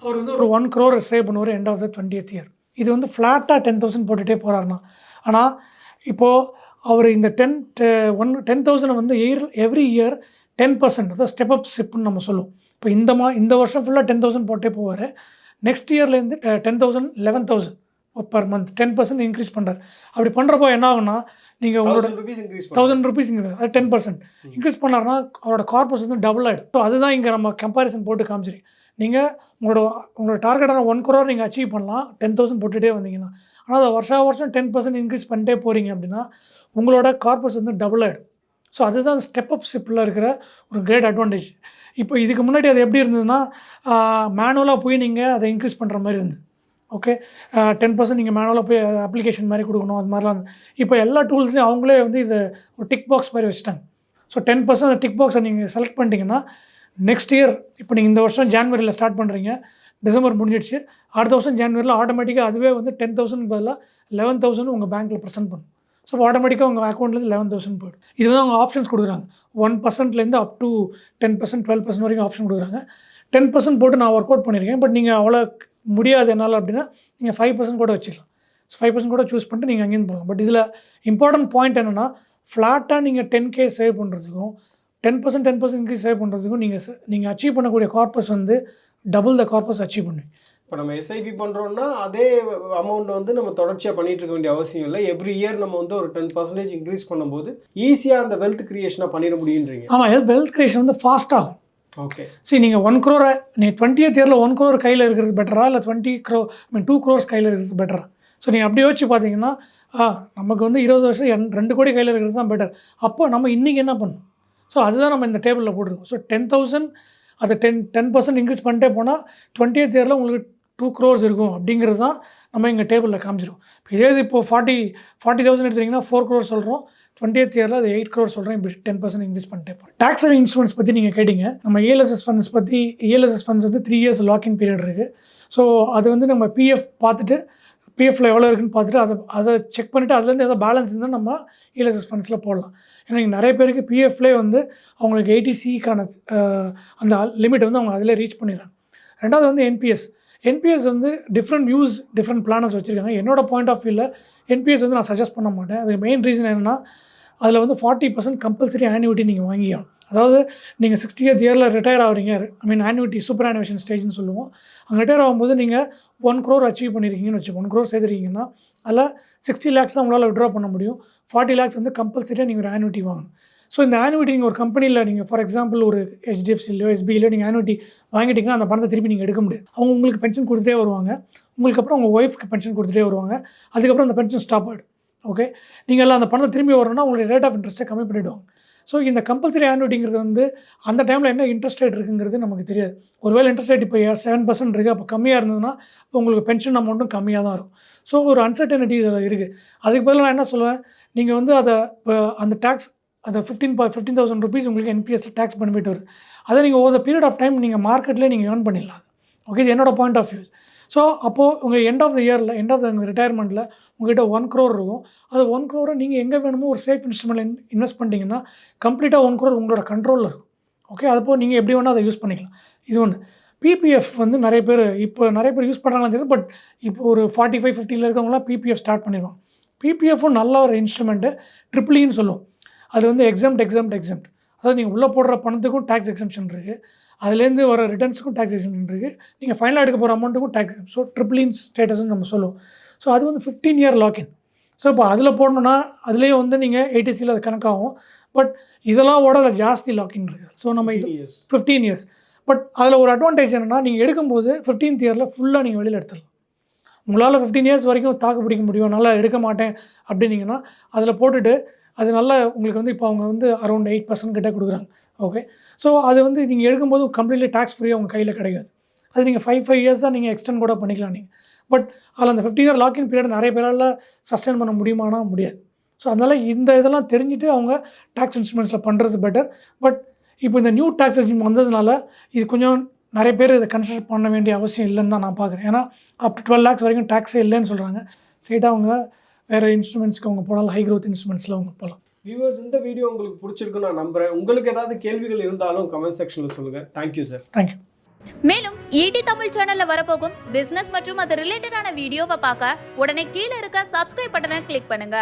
அவர் வந்து ஒரு ஒன் க்ரோர் சேவ் பண்ணுவார் end of the twenty year இது வந்து ஃப்ளாட்டாக டென் தௌசண்ட் போட்டுகிட்டே போகிறாருன்னா ஆனால் இப்போது அவர் இந்த டென் ஒன் டென் தௌசண்ட் வந்து year every year ten percent அதாவது ஸ்டெப் அப் ஸ்டெப்னு நம்ம சொல்லுவோம். இப்போ இந்த மா இந்த வருஷம் ஃபுல்லாக டென் தௌசண்ட் போட்டே போவார். Next இயர்லேருந்து ten thousand eleven thousand per month ten percent increase பண்ணுறாரு அப்படி பண்ணுறப்போ என்ன ஆகும்னா நீங்கள் உங்களோட தௌசண்ட் ருபீஸ் ருபீஸ் அது டென் பர்சன்ட் இன்க்ரீஸ் பண்ணாருன்னா அவரோட கார்பஸ் வந்து டபுள் ஆகிடும் ஸோ அதுதான் இங்கே நம்ம கம்பேரிசன் போட்டு காமிச்சிருக்கு நீங்கள் உங்களோட உங்களோட டார்கெட்டான ஒன் crore நீங்கள் அச்சீவ் பண்ணலாம். டென் தௌசண்ட் போட்டுகிட்டே வந்தீங்கன்னா. ஆனால் அதை வருஷா வருஷம் டென் பர்சன்ட் இன்க்ரீஸ் பண்ணிட்டே போகிறீங்க அப்படின்னா உங்களோட கார்பஸ் வந்து டபுள் ஆகிடும் ஸோ அதுதான் ஸ்டெப் அப் சிப்பில் இருக்கிற ஒரு கிரேட் அட்வான்டேஜ் இப்போ இதுக்கு முன்னாடி அது எப்படி இருந்ததுன்னா மேனுவலாக போய் நீங்கள் அதை இன்க்ரீஸ் பண்ணுற மாதிரி இருந்தது. ஓகே டென் பர்சன்ட் நீங்கள் மேனுவலாக போய் அப்ளிகேஷன் மாதிரி கொடுக்கணும் அது மாதிரிலாம் இப்போ எல்லா டூல்ஸ்லையும் அவங்களே வந்து இதை ஒரு டிக் பாக்ஸ் மாதிரி வச்சுட்டாங்க. ஸோ டென் பர்சன்ட் அந்த டிக் பாக்ஸை நீங்கள் செலக்ட் பண்ணிட்டீங்கன்னா நெக்ஸ்ட் இயர் இப்போ நீங்கள் இந்த வருஷம் ஜான்வரியில் ஸ்டார்ட் பண்ணுறீங்க டிசம்பர் முடிஞ்சிடுச்சு அடுத்த வருஷம் ஜான்வரியில் ஆட்டோமேட்டிக்காக அதுவே வந்து டென் தௌசண்ட் பதிலாக லெவன் தௌசண்ட் உங்கள் பேங்க்கில் ப்ரெசென்ட் பண்ணும். ஸோ ஆட்டோமேட்டிக்காக உங்கள் அக்கௌண்ட்லேருந்து லெவன் தௌசண்ட் போய்டும். இது வந்து அவங்க ஆப்ஷன்ஸ் கொடுக்குறாங்க. One பர்சன்ட்லேருந்து up to ten percent twelve percent வரைக்கும் ஆப்ஷன் கொடுக்குறாங்க. டென் பர்சன்ட் போட்டு நான் ஒர்க் அவுட் பண்ணியிருக்கேன். பட் நீங்கள் அவ்வளோ முடியாது என்னால் அப்படின்னா நீங்கள் ஃபைவ் பர்சன்ட் கூட வச்சிடலாம் ஸோ ஃபைவ் பர்சன்ட் கூட சூஸ் பண்ணிட்டு நீங்கள் அங்கேருந்து போகலாம். பட் இதில் இம்பார்ட்டன்ட் பாயிண்ட் என்னென்னா ஃப்ளாட்டாக நீங்கள் டென் கே சேவ் பண்ணுறதுக்கும் ten percent ten percent increase save பண்ணுறதுக்கும் நீங்கள் நீங்கள் அச்சீவ் பண்ணக்கூடிய கார்பஸ் வந்து டபுள் த கார்பஸ் அச்சீவ் பண்ணுவீங்க. இப்போ நம்ம எஸ்ஐபி பண்ணுறோம்னா அதே அமௌண்ட் வந்து நம்ம தொடர்ச்சியாக பண்ணிட்டு இருக்க வேண்டிய அவசியம் இல்லை. எவ்ரி இயர் நம்ம வந்து ஒரு டென் பர்சன்டேஜ் இன்க்ரீஸ் பண்ணும்போது ஈஸியாக அந்த வெல்த் கிரியேஷனை பண்ணிட முடியுன்றீங்க ஆமாம் வெல்த் கிரியேஷன் வந்து ஃபாஸ்ட் ஆகும். ஓகே சரி நீங்கள் ஒன் க்ரோரை நீங்கள் டுவெண்ட்டியத் இயரில் ஒன் க்ரோர் கையில் இருக்கிறது பெட்டரா இல்லை twenty crore I mean two crores கையில் இருக்கிறது பெட்டரா ஸோ நீங்கள் அப்படி யோசிச்சு பார்த்தீங்கன்னா ஆ நமக்கு வந்து இருபது வருஷம் என் ரெண்டு கோடி கையில் இருக்கிறது தான் பெட்டர் அப்போ நம்ம இன்றைக்கி என்ன பண்ணணும்? ஸோ அதுதான் நம்ம இந்த டேபிளில் போட்டிருக்கோம். ஸோ டென் தௌசண்ட் அதை டென் டென் பர்சன்ட் இன்க்ரீஸ் பண்ணிட்டே போனால் டுவெண்ட்டியத் இயரில் உங்களுக்கு டூ க்ரோர்ஸ் இருக்கும் அப்படிங்கிறது தான் நம்ம இங்கே டேபிளில் காமிச்சிருக்கோம். இப்போ இதே இது இப்போ ஃபார்ட்டி ஃபார்ட்டி தௌசண்ட் எடுத்தீங்கன்னா ஃபோர் க்ரோர் சொல்கிறோம் டுவெண்ட்டியத் இயரில் அது எயிட் க்ரோர் சொல்கிறேன் இப்படி டென் பர்சன்ட் இன்க்ரீஸ் பண்ணிட்டே போகிறோம் டேக்ஸ் அண்ட் இன்சூரன்ஸ் பற்றி நீங்கள் கேட்டிங்க. நம்ம ஏஎல்எஸ்எஸ் ஃபண்ட்ஸ் பற்றி ஏஎல்எஸ்எஸ் ஃபண்ட்ஸ் வந்து three years lock in period இருக்குது ஸோ அது வந்து நம்ம பிஎஃப் பார்த்துட்டு பிஎஃப்ல எவ்வளோ இருக்குன்னு பார்த்துட்டு அதை அதை செக் பண்ணிவிட்டு அதுலேருந்து எதாவது பேலன்ஸ் இருந்தால் நம்ம இஎல்எஸ்எஸ் ஃபண்ட்ஸில் போடலாம். ஏன்னா நிறைய பேருக்கு பிஎஃப்லேயே வந்து அவங்களுக்கு எயிட்டிசிக்கான அந்த லிமிட் வந்து அவங்க அதிலே ரீச் பண்ணிடுறாங்க. ரெண்டாவது வந்து என்பிஎஸ் என்பிஎஸ் வந்து டிஃப்ரெண்ட் வியூஸ் டிஃப்ரெண்ட் பிளானர்ஸ் வச்சுருக்காங்க. என்னோட பாயிண்ட் ஆஃப் வியூவில் என்பிஎஸ் வந்து நான் சஜஸ்ட் பண்ண மாட்டேன். அதுக்கு மெயின் ரீசன் என்னென்னா அதில் வந்து ஃபார்ட்டி பர்சன்ட் கம்பல்சரி ஆன்யூட்டி நீங்கள் வாங்கியும் அதாவது நீங்கள் சிக்ஸ்டி இயர்த் இயரில் ரிட்டையர் ஆகிறீங்க. I mean annuity superannuation ஸ்டேஜ்னு சொல்லுவோம். அங்கே ரிட்டையர் ஆகும்போது நீங்கள் ஒன் க்ரோர் அச்சீவ் பண்ணியிருக்கீங்கன்னு வச்சு ஒன் க்ரோர் செய்திருக்கீங்கன்னா அதில் சிக்ஸ்டி லேக்ஸ் தான் உங்களால் விட்ரா பண்ண முடியும். ஃபார்ட்டி லேக்ஸ் வந்து கம்பல்சரியாக நீங்கள் ஒரு ஆன்யூட்டி வாங்கணும். ஸோ இந்த ஆனுவிட்டி நீங்கள் ஒரு கம்பெனியில் நீங்கள் ஃபார் எக்ஸாம்பிள் ஒரு ஹெச்டிஎஃப்சிலையோ எஸ்பிஐலையோ நீங்கள் ஆனுவிட்டி வாங்கிட்டீங்கன்னா அந்த பணத்தை திருப்பி நீங்கள் எடுக்க முடியாது. அவங்க உங்களுக்கு பென்ஷன் கொடுத்துட்டே வருவாங்க. உங்களுக்கு அப்புறம் உங்கள் ஒய்ஃப்க்கு பென்ஷன் கொடுத்துட்டே வருவாங்க. அதுக்கப்புறம் அந்த பென்ஷன் ஸ்டாப் ஆகிடும் ஓகே நீங்கள் எல்லாம் அந்த பணத்தை திரும்பி வரணும்னா உங்களுடைய ரேட் ஆஃப் இன்ட்ரெஸ்ட்டை கம்மி பண்ணிவிடுவாங்க ஸோ இந்த கம்பல்சரி ஆனுவிட்டிங்கிறது வந்து அந்த டைமில் என்ன இன்ட்ரெஸ்ட் ரேட் இருக்குங்கிறது நமக்கு தெரியாது. ஒருவேளை இன்ட்ரெஸ்ட் ரேட் இப்போ செவன் பர்சன்ட் இருக்குது அப்போ கம்மியாக இருந்ததுன்னா இப்போ உங்களுக்கு பென்ஷன் அமௌண்ட்டும் கம்மியாக தான் இருக்கும். ஸோ ஒரு அன்சர்டனிட்டி இதில் இருக்குது அதுக்கு பதிலாக நான் என்ன சொல்லுவேன்? நீங்கள் வந்து அதை இப்போ அந்த டேக்ஸ் அந்த ஃபிஃப்டீன் ஃபிஃப்டீன் தௌசண்ட் ருபீஸ் உங்களுக்கு என்பிஎஸ்சில் டேக்ஸ் பெனிஃபிட் வருது. அதை நீங்கள் ஓவர் பீரியட் ஆஃப் டைம் நீங்கள் மார்க்கெட்லேயே நீங்கள் ஏர்ன் பண்ணிடலாம் ஓகே இது என்னோட பாயிண்ட் ஆஃப் வியூ ஸோ அப்போது உங்கள் எண்ட் ஆஃப் த இயரில் எண்ட் ஆஃப் த ரிட்டையர்மெண்ட்டில் உங்கள்கிட்ட ஒன் க்ரோர் இருக்கும். அது ஒன் க்ரோரை நீங்கள் எங்கே வேணுமோ ஒரு சேஃப் இன்ஸ்ட்ருமெண்ட் இன்வெஸ்ட் பண்ணிட்டீங்கன்னா கம்ப்ளீட்டாக ஒன் க்ரோர் உங்களோட கண்ட்ரோலில் இருக்கும். ஓகே அதுப்போ நீங்கள் எப்படி வேணால் அதை யூஸ் பண்ணிக்கலாம். இது ஒன்று பிபிஎஃப் வந்து நிறைய பேர் இப்போ நிறைய பேர் யூஸ் பண்ணுறாங்கன்னு தெரியும் பட் இப்போ ஒரு ஃபார்ட்டி ஃபைவ் ஃபிஃப்டியில் இருக்கவங்களாம் பிபிஎஃப் ஸ்டார்ட் பண்ணிடுவாங்க. பிபிஎஃப்பும் நல்ல ஒரு இன்ஸ்ட்ருமெண்ட்டு ட்ரிபிளின்னு e சொல்லுவோம். அது வந்து எக்ஸாம்ட் எக்ஸாம்ட் எக்ஸாம்ட் அதாவது நீங்கள் உள்ளே போடுற பணத்துக்கும் டேக்ஸ் எக்ஸம்ஷன் இருக்குது அதுலேருந்து வர ரிட்டர்ன்ஸுக்கும் டேக்ஸ் எக்ஸம்ஷன் இருக்குது நீங்கள் ஃபைனலாக எடுக்க போகிற அமௌண்ட்டுக்கும் டேக்ஸ் ஸோ ட்ரிபிளின் ஸ்டேட்டஸ்ன்னு நம்ம சொல்லுவோம். ஸோ அது வந்து ஃபிஃப்டீன் இயர் லாக்இன் ஸோ இப்போ அதில் போடணுன்னா அதுலேயே வந்து நீங்கள் ஏடிசியில் அது கணக்காகும். பட் இதெல்லாம் ஓட அதில் ஜாஸ்தி லாக்இன் இருக்குது ஸோ நம்ம இது ஃபிஃப்டீன் இயர்ஸ் பட் அதில் ஒரு அட்வான்டேஜ் என்னென்னா நீங்கள் எடுக்கும்போது ஃபிஃப்டீன்த் இயரில் ஃபுல்லாக நீங்கள் வெளியில் எடுத்துடலாம். உங்களால் ஃபிஃப்டீன் இயர்ஸ் வரைக்கும் தாக்கு பிடிக்க முடியும். நல்லா எடுக்க மாட்டேன் அப்படின்னீங்கன்னா அதில் போட்டுட்டு அதனால உங்களுக்கு வந்து இப்போ அவங்க வந்து அரௌண்ட் எயிட் பர்சன்ட் கிட்டே கொடுக்குறாங்க. ஓகே ஸோ அது வந்து நீங்கள் எடுக்கும்போது கம்ப்ளீட்லி டேக்ஸ் ஃப்ரீயாக உங்கள் கையில் கிடைக்காது அது நீங்கள் ஃபைவ் ஃபைவ் இயர்ஸ் தான் நீங்கள் எக்ஸ்டெண்ட் கூட பண்ணிக்கலாம் நீங்கள் பட் அதில் அந்த ஃபிஃப்டி இயர் லாக்இன் பீரியட் நிறைய பேரால் சஸ்டெயின் பண்ண முடியுமானா முடியாது. ஸோ அதனால் இந்த இதெல்லாம் தெரிஞ்சுட்டு அவங்க டேக்ஸ் இன்ஸ்ட்ருமெண்ட்ஸில் பண்ணுறது பெட்டர் பட் இப்போ இந்த நியூ டேக்ஸ் ரெஜிம் வந்ததுனால இது கொஞ்சம் நிறைய பேர் இதை கன்சிடர் பண்ண வேண்டிய அவசியம் இல்லைன்னு தான் நான் பார்க்குறேன். ஏன்னா அப் டு டுவெல் லேக்ஸ் வரைக்கும் டேக்ஸே இல்லைன்னு சொல்கிறாங்க ஸ்ட்ரெயிட்டாக அவங்க வேறு இன்ஸ்ட்ருமெண்ட்ஸ்க்கு அவங்க போகலாம் ஹை growth இன்ஸ்ட்ருமெண்ட்ஸில் அவங்க போகலாம் வியூவர்ஸ் இந்த வீடியோ உங்களுக்கு பிடிச்சிருக்குன்னு நான் நம்புறேன். உங்களுக்கு ஏதாவது கேள்விகள் இருந்தாலும் கமெண்ட் செக்ஷனில் சொல்லுங்கள் thank you sir thank you மேலும் ஈடி தமிழ் சேனல்ல வரப்போகும் பிசினஸ் மற்றும் அது ரிலேட்டடான வீடியோவை பார்க்க உடனே கீழே இருக்க சப்ஸ்கிரைப் பட்டனை கிளிக் பண்ணுங்க.